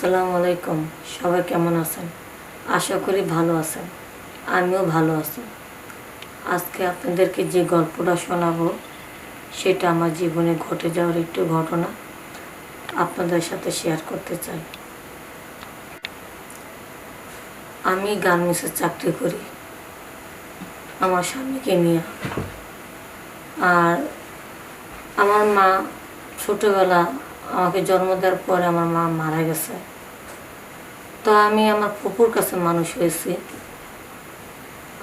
আসসালামু আলাইকুম। সবাই কেমন আছেন? আশা করি ভালো আছেন। আমিও ভালো আছি। আজকে আপনাদেরকে যে গল্পটা শোনাবো, সেটা আমার জীবনে ঘটে যাওয়ার একটু ঘটনা আপনাদের সাথে শেয়ার করতে চাই। আমি গান গার্মেন্টসের চাকরি করি। আমার স্বামীকে নিয়ে। আর আমার মা ছোটোবেলা আমাকে জন্ম দেওয়ার পরে আমার মা মারা গেছে। তো আমি আমার ফুপুর কাছে মানুষ হয়েছি।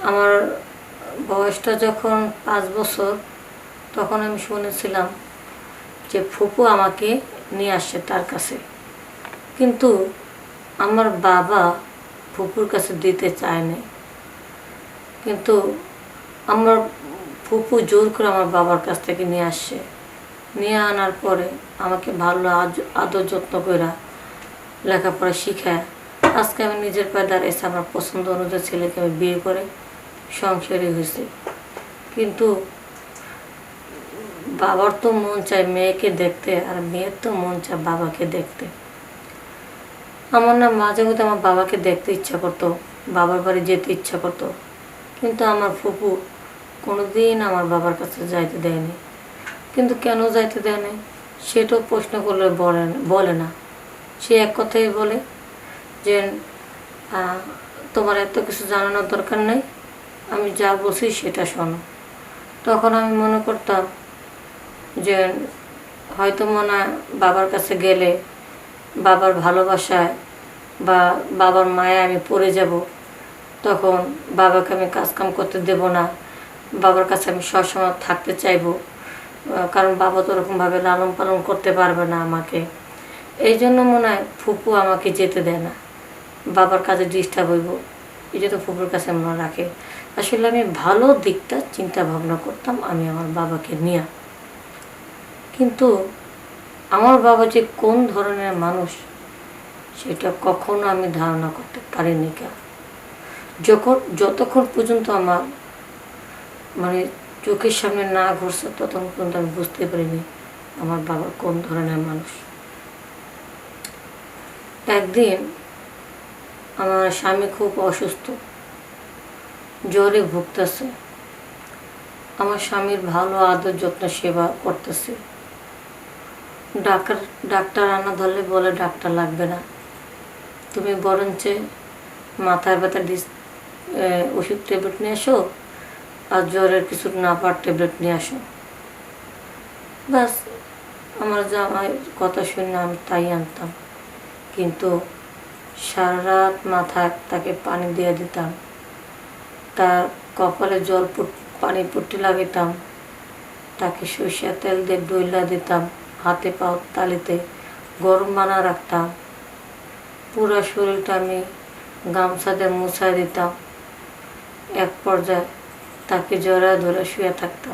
আমার বয়সটা যখন পাঁচ বছর, তখন আমি শুনেছিলাম যে ফুপু আমাকে নিয়ে আসছে তার কাছে। কিন্তু আমার বাবা ফুপুর কাছে দিতে চায়নি কিন্তু আমার ফুপু জোর করে আমার বাবার কাছ থেকে নিয়ে আসছে। নিয়ে আনার পরে আমাকে ভালো আদর যত্ন করে লেখাপড়া শিখায়। আজকে আমি নিজের পায়ে দাঁড়িয়েছি আমার পছন্দ অনুযায়ী ছেলেকে আমি বিয়ে করে সংসারী হয়েছি। কিন্তু বাবার তো মন চায় মেয়েকে দেখতে, আর মেয়ের তো মন চায় বাবাকে দেখতে। আমার না মাঝে মধ্যে আমার বাবাকে দেখতে ইচ্ছা করতো, বাবার বাড়ি যেতে ইচ্ছা করতো, কিন্তু আমার ফুপু কোনোদিন আমার বাবার কাছে যাইতে দেয়নি। কিন্তু কেন যাইতে দেয় নাই সেটাও প্রশ্ন করলে বলে না। সে এক কথাই বলে যে তোমার এত কিছু জানানোর দরকার নেই, আমি যা বলছি সেটা শোনো। তখন আমি মনে করতাম যে, হয়তো মনে বাবার কাছে গেলে বাবার ভালোবাসায় বা বাবার মায়ে আমি পড়ে যাব, তখন বাবাকে আমি কাজকাম করতে দেব না, বাবার কাছে আমি সবসময় থাকতে চাইব কারণ বাবা তো ওরকমভাবে লালন পালন করতে পারবে না আমাকে। এই জন্য মনে হয় ফুপু আমাকে যেতে দেয় না। বাবার কাজে ডিস্টার্ব হইব, এই জন্য ফুপুর কাছে মনে রাখে। আসলে আমি ভালো দিকটা চিন্তা ভাবনা করতাম আমি আমার বাবাকে নিয়ে। কিন্তু আমার বাবা যে কোন ধরনের মানুষ, সেটা কখনো আমি ধারণা করতে পারিনি কে যখন, যতক্ষণ পর্যন্ত আমার মানে চোখের সামনে না ঘুরছে, ততক্ষণ পর্যন্ত আমি বুঝতে পারিনি আমার বাবা কোন ধরনের মানুষ। একদিন আমার স্বামী খুব অসুস্থ। জ্বরে ভুগতেছে। আমার স্বামীর ভালো আদর যত্ন সেবা করতেছে। ডাক্তার ডাক্তার আনা ধরলে বলে ডাক্তার লাগবে না। তুমি বরঞ্চ মাথায় ব্যথা ডিস ওষুধ ট্যাবলেট নিয়ে আসো আর জ্বরের কিছু না পার ট্যাবলেট নিয়ে আসো। ব্যাস, আমার জামাই কথা শুনে আমি তাই আনতাম। কিন্তু সারা রাত মাথায় তাকে পানি দিয়ে দিতাম। তার কপালে জল পুট- পানি পট্টি লাগাইতাম তাকে সরিষা তেল দিয়ে ডইলা দিতাম, হাতে পাও তালিতে গরম বানা রাখতাম। পুরো শরীরটা আমি গামছা দিয়ে মুছাই দিতাম। এক পর্যায়ে তাকে জড়ায় ধরে শুয়ে থাকতাম।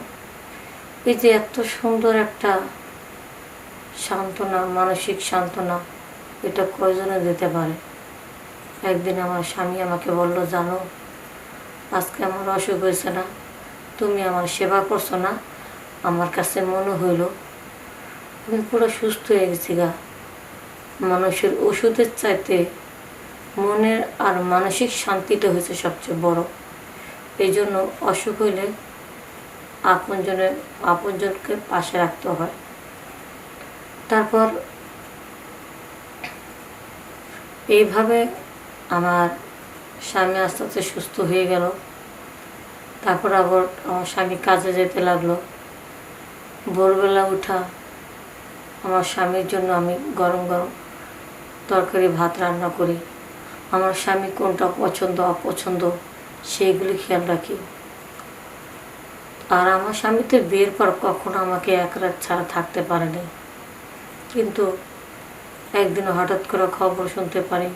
এই যে এত সুন্দর একটা সান্ত্বনা, মানসিক সান্ত্বনা, এটা কয়জনে দিতে পারে? একদিন আমার স্বামী আমাকে বলল, জানো, আজকে আমার অসুখ হয়েছে না, তুমি আমার সেবা করছ না? আমার কাছে মনে হইল, আমি পুরো সুস্থ হয়ে গেছি গা। মানুষের ওষুধের চাইতে মনের আর মানসিক শান্তিটা হয়েছে সবচেয়ে বড়। এই জন্য অসুখ হইলে আপনজনের, আপনজনকে পাশে রাখতে হয়। তারপর এইভাবে আমার স্বামী আস্তে আস্তে সুস্থ হয়ে গেল। তারপর আবার আমার স্বামী কাজে যেতে লাগল। ভোরবেলা উঠা আমার স্বামীর জন্য আমি গরম গরম তরকারি, ভাত রান্না করি। আমার স্বামী কোনটা পছন্দ, অপছন্দ সেইগুলি খেয়াল রাখি। আর আমার স্বামী তো বিয়ের পর কখনো আমাকে এক রাত ছাড়া থাকতে পারেনি। কিন্তু একদিন হঠাৎ করে খবর শুনতে পারি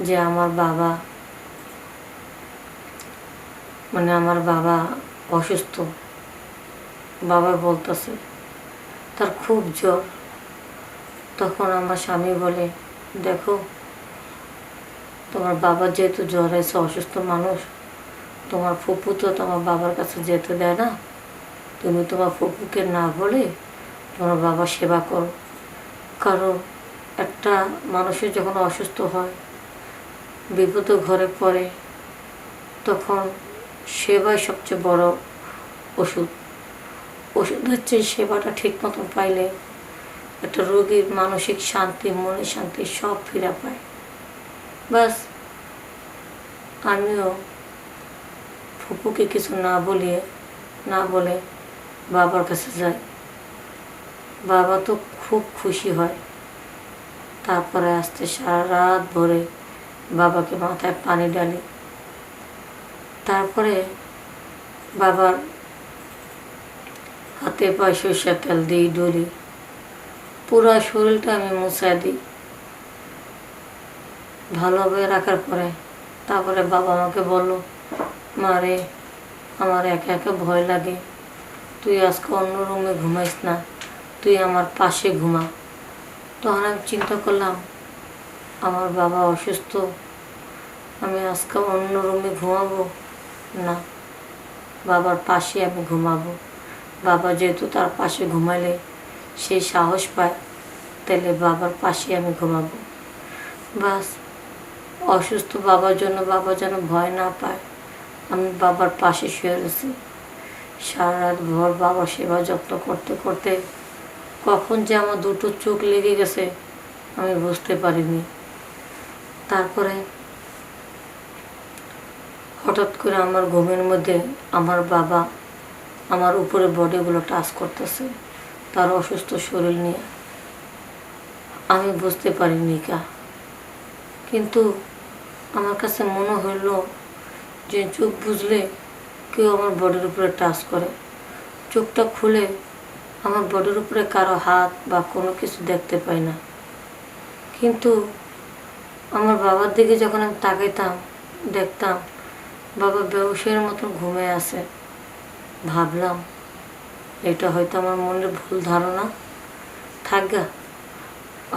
যে আমার বাবা মানে আমার বাবা অসুস্থ। বাবা বলতেছে, তার খুব জ্বর। তখন আমার স্বামী বলে, দেখো, তোমার বাবার যেহেতু জ্বর আছে অসুস্থ মানুষ, তোমার ফুপু তো তোমার বাবার কাছে যেতে দেয় না। তুমি তোমার ফুপুকে না বলে তোমার বাবার সেবা করো। কারণ একটা মানুষের যখন অসুস্থ হয় বিপদ ঘরে পড়ে, তখন সেবাই সবচেয়ে বড় ওষুধ। ওষুধ হচ্ছে সেবাটা ঠিক মতন পাইলে একটা রোগীর মানসিক শান্তি, মনের শান্তি সব ফিরা পায়। বাস আমিও ফুপুকে কিছু না বলিয়ে, না বলে বাবার কাছে যাই। বাবা তো খুব খুশি হয়। তারপরে আসতে সারা রাত ভরে বাবাকে মাথায় পানি ডালি তারপরে বাবার হাতে পায়ে সরষের তেল দিই ডলি পুরো শরীরটা আমি মুছাই দিই। ভালোভাবে রাখার পরে তারপরে বাবা আমাকে বলল, মা রে, আমার একা একা ভয় লাগে। তুই আজকে অন্য রুমে ঘুমাইস না, তুই আমার পাশে ঘুমা। তখন আমি চিন্তা করলাম আমার বাবা অসুস্থ। আমি আজকে অন্য রুমে ঘুমাবো? না। বাবার পাশে আমি ঘুমাবো। বাবা যেহেতু তার পাশে ঘুমাইলে সে সাহস পায়, তাহলে বাবার পাশে আমি ঘুমাবো। বাস, অসুস্থ বাবার জন্য বাবা যেন ভয় না পায়, আমি বাবার পাশে শুয়ে রয়েছি। সারা রাত ভোর বাবার সেবা যত্ন করতে করতে কখন যে আমার দুটো চোখ লেগে গেছে, আমি বুঝতে পারিনি। তারপরে হঠাৎ করে আমার ঘুমের মধ্যে আমার বাবা আমার উপরে বডিগুলো টাচ করতেছে, তার অসুস্থ শরীর নিয়ে। আমি বুঝতে পারিনি কা। কিন্তু আমার কাছে মনে হইল যে চোখ বুঝলে কেউ আমার বডির উপরে টাচ করে। চোখটা খুলে আমার বডির উপরে কারও হাত বা কোনো কিছু দেখতে পাই না। কিন্তু আমার বাবার দিকে যখন আমি তাকাইতাম, দেখতাম, বাবা ব্যবসায়ের মতন ঘুমে আছে। ভাবলাম, এটা হয়তো আমার মনের ভুল ধারণা। থাকগা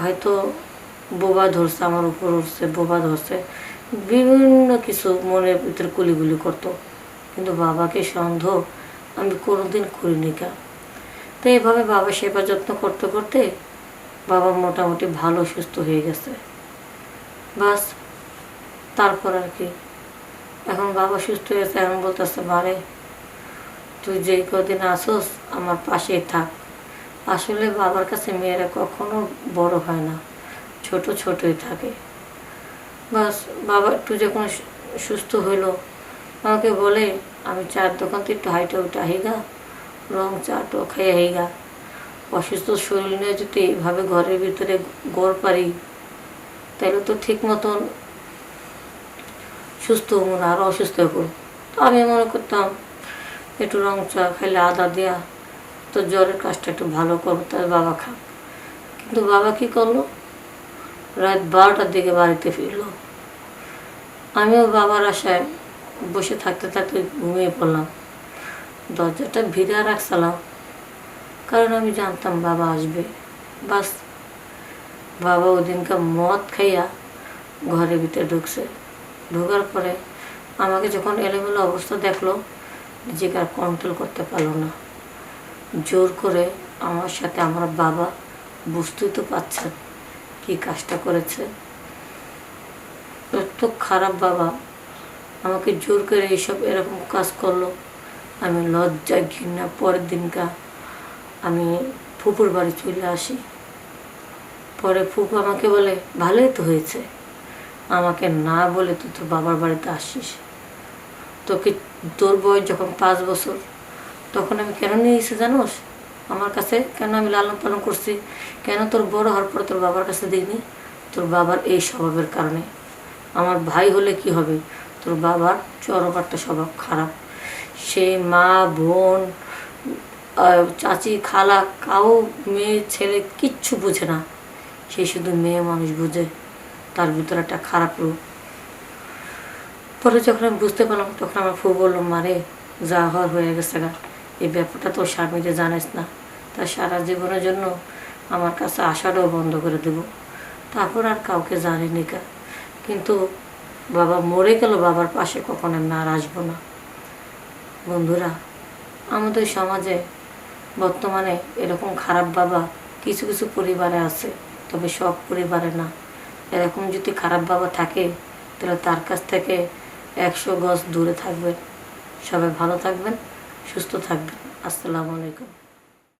হয়তো বোবা ধরছে, আমার উপর উঠছে, বোবা ধরছে। বিভিন্ন কিছু মনের ভিতরে কুলিগুলি করতো। কিন্তু বাবাকে সন্দেহ আমি কোনোদিন করিনি কা তো এইভাবে বাবা সেবা যত্ন করতে করতে বাবা মোটামুটি ভালো, সুস্থ হয়ে গেছে। বাস, তারপর আর কি। এখন বাবা সুস্থ হয়েছে, এখন বলতেছে, বারে, তুই যেই কদিন আসোস, আমার পাশেই থাক। আসলে বাবার কাছে মেয়েরা কখনো বড় হয় না, ছোট ছোটই থাকে। বাস, বাবা একটু যখন সুস্থ হইল, আমাকে বলে, আমি চার দোকান থেকে একটু হাইটে উঠে আহিগা রং চা টো খাই আহিগা অসুস্থ শরীর নিয়ে যদি এইভাবে ঘরের ভিতরে গড় পারি তাহলে তো ঠিক মতন সুস্থ হব না আরও অসুস্থ হব তো আমি মনে করতাম, একটু রং চা খাইলে আদা দেয়া তো জ্বরের কাজটা একটু ভালো করব তাই বাবা খাক। কিন্তু বাবা কি করল? রাত বারোটার দিকে বাড়িতে ফিরলো। আমিও বাবার আশায় বসে থাকতে থাকতে ঘুমিয়ে পড়লাম। দরজাটা ভিড়া রাখছিলাম, কারণ আমি জানতাম বাবা আসবে। বাস বাবা ওদিনকার মদ খাইয়া ঘরের ভিতরে ঢুকছে। ঢোকার পরে আমাকে যখন এলোমেলো অবস্থা দেখল, নিজেকে আর কন্ট্রোল করতে পারল না। জোর করে আমার সাথে আমার বাবা বুঝতেই তো পারছেন কি কাজটা করেছে। এত খারাপ বাবা, আমাকে জোর করে এইসব এরকম কাজ করল। আমি লজ্জা, ঘৃণা, পরের দিনকা আমি ফুপুর বাড়ি চলে আসি। পরে ফুপু আমাকে বলে, ভালোই তো হয়েছে। আমাকে না বলে তুই তোর বাবার বাড়িতে আসিস তোকে তোর বয়স যখন পাঁচ বছর, তখন আমি কেন নিয়ে এসে জানোস? আমার কাছে কেন আমি লালন পালন করছি? কেন তোর বড় হওয়ার পর তোর বাবার কাছে দিইনি? তোর বাবার এই স্বভাবের কারণে। আমার ভাই হলে কি হবে? তোর বাবার চরম একটা স্বভাব খারাপ। সে মা, বোন চাচি, খালা, কাউ, মেয়ে, ছেলে কিচ্ছু বোঝে না। সে শুধু মেয়ে মানুষ বুঝে, তার ভিতরে একটা খারাপ রূপ। পরে যখন আমি বুঝতে পারলাম, তখন আমার ফুল বলল মারে যা হওয়ার হয়ে গেছে গা। এই ব্যাপারটা তো স্বামীকে জানিস না। তা সারা জীবনের জন্য আমার কাছে আসাটাও বন্ধ করে দেব। তারপর আর কাউকে জানিনি কা কিন্তু বাবা মরে গেল, বাবার পাশে কখন আর আসব না? বন্ধুরা, আমাদের সমাজে বর্তমানে এরকম খারাপ বাবা কিছু কিছু পরিবারে আছে। তবে সব পরিবারে না। এরকম যদি খারাপ বাবা থাকে, তাহলে তার কাছ থেকে একশো গজ দূরে থাকবেন। সবাই ভালো থাকবেন, সুস্থ থাকবেন। আসসালামু আলাইকুম।